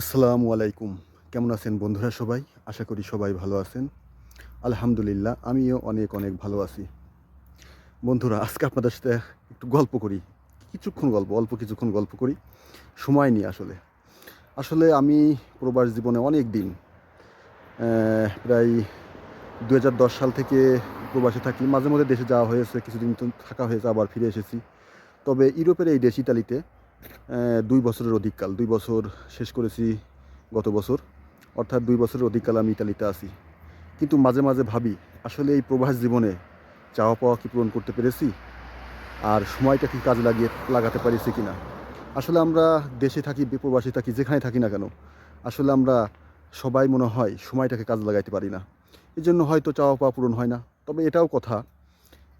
আসসালামু আলাইকুম। কেমন আছেন বন্ধুরা সবাই? আশা করি সবাই ভালো আছেন। আলহামদুলিল্লাহ, আমিও অনেক অনেক ভালো আছি। বন্ধুরা, আজকে আপনাদের সাথে একটু গল্প করি। কিছুক্ষণ গল্প, অল্প কিছুক্ষণ গল্প করি। সময় নিয়ে আসলে। আসলে আমি প্রবাস জীবনে অনেক দিন প্রায় দু হাজার দশ সাল থেকে প্রবাসে থাকি। মাঝে মধ্যে দেশে যাওয়া হয়েছে, কিছুদিন থাকা হয়েছে, আবার ফিরে এসেছি। তবে ইউরোপের এই দেশ ইতালিতে দুই বছরের অধিককাল দুই বছর শেষ করেছি গত বছর। অর্থাৎ দুই বছরের অধিককাল আমি ইতালিতে আছি। কিন্তু মাঝে মাঝে ভাবি, আসলে এই প্রবাস জীবনে চাওয়া পাওয়া কি পূরণ করতে পেরেছি? আর সময়টা কি কাজে লাগিয়ে লাগাতে পারিছি কি না আসলে আমরা দেশে থাকি, প্রবাসী থাকি, যেখানে থাকি না কেন, আসলে আমরা সবাই মনে হয় সময়টাকে কাজে লাগাইতে পারি না। এই জন্য হয়তো চাওয়া পাওয়া পূরণ হয় না। তবে এটাও কথা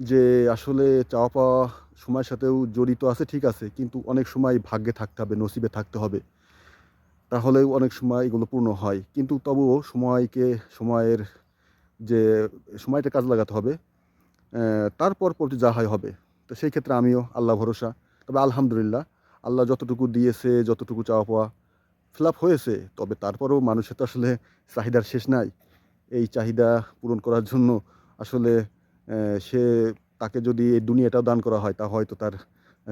যে আসলে চাওয়া পাওয়া সময়ের সাথেও জড়িত আছে, ঠিক আছে, কিন্তু অনেক সময় ভাগ্যে থাকতে হবে, নসিবে থাকতে হবে। তাহলেও অনেক সময় এগুলো পূর্ণ হয়। কিন্তু তবুও সময়কে, সময়ের যে, সময়টা কাজ লাগাতে হবে তারপর পরবর্তী যা হয় হবে। তো সেই ক্ষেত্রে আমিও আল্লাহ ভরসা। তবে আলহামদুলিল্লাহ, আল্লাহ যতটুকু দিয়েছে, যতটুকু চাওয়া পাওয়া ফিল হয়েছে, তবে তারপরেও মানুষের তো আসলে চাহিদার শেষ নাই। এই চাহিদা পূরণ করার জন্য আসলে সে তাকে যদি এই দুনিয়াটাও দান করা হয়, তা হয়তো তার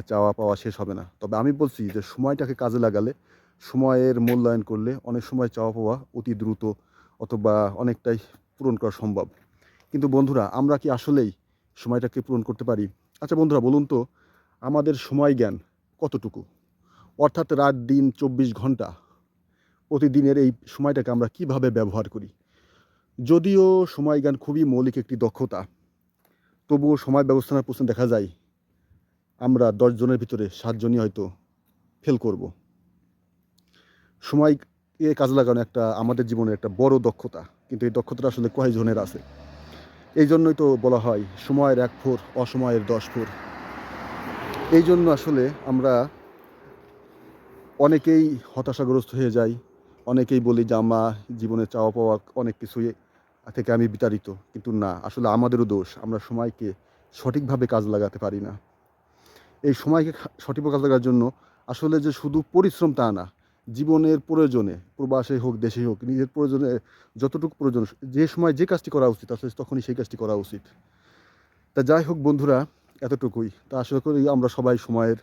চাওয়া পাওয়া শেষ হবে না। তবে আমি বলছি যে সময়টাকে কাজে লাগালে, সময়ের মূল্যায়ন করলে অনেক সময় চাওয়া পাওয়া অতি দ্রুত অথবা অনেকটাই পূরণ করা সম্ভব। কিন্তু বন্ধুরা, আমরা কি আসলেই সময়টাকে পূরণ করতে পারি? আচ্ছা বন্ধুরা, বলুন তো, আমাদের সময় জ্ঞান কতটুকু? অর্থাৎ রাত, দিন, চব্বিশ ঘণ্টা প্রতিদিনের এই সময়টাকে আমরা কীভাবে ব্যবহার করি? যদিও সময় জ্ঞান খুবই মৌলিক একটি দক্ষতা তবুও সময় ব্যবস্থাপনার প্রশ্ন দেখা যায়, আমরা দশজনের ভিতরে সাতজনই হয়তো ফেল করব। সময় এ কাজে লাগানো একটা আমাদের জীবনের একটা বড় দক্ষতা, কিন্তু এই দক্ষতাটা আসলে কয়জনের আছে? এই জন্যই তো বলা হয়, সময়ের এক ফোর অসময়ের দশ ফোর এই জন্য আসলে আমরা অনেকেই হতাশাগ্রস্ত হয়ে যাই, অনেকেই বলি যে আমার জীবনে চাওয়া পাওয়া অনেক কিছুই থেকে আমি বিতাড়িত, কিন্তু না, আসলে আমাদেরও দোষ। আমরা সময়কে সঠিকভাবে কাজ লাগাতে পারি না। এই সময়কে সঠিকভাবে কাজ লাগার জন্য আসলে যে শুধু পরিশ্রম তা না, জীবনের প্রয়োজনে, প্রবাসে হোক, দেশে হোক, নিজের প্রয়োজনে যতটুকু প্রয়োজন, যে সময় যে কাজটি করা উচিত আসলে তখনই সেই কাজটি করা উচিত। তা যাই হোক বন্ধুরা, এতটুকুই। তা আশা করি আমরা সবাই সময়ের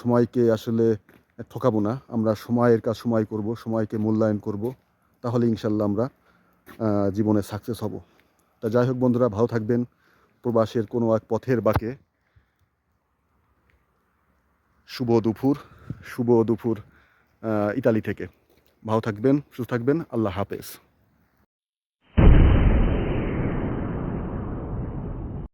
সময়কে আসলে ঠকাবো না। আমরা সময়ের কাজ সময় করব, সময়কে মূল্যায়ন করব। তাহলে ইনশাল্লাহ আমরা জীবনে সাকসেস হব। তা যাই হোক বন্ধুরা, ভালো থাকবেন। প্রবাসের কোনো এক পথের বাঁকে। শুভ দুপুর শুভ দুপুর ইতালি থেকে। ভালো থাকবেন, সুস্থ থাকবেন। আল্লাহ হাফেজ।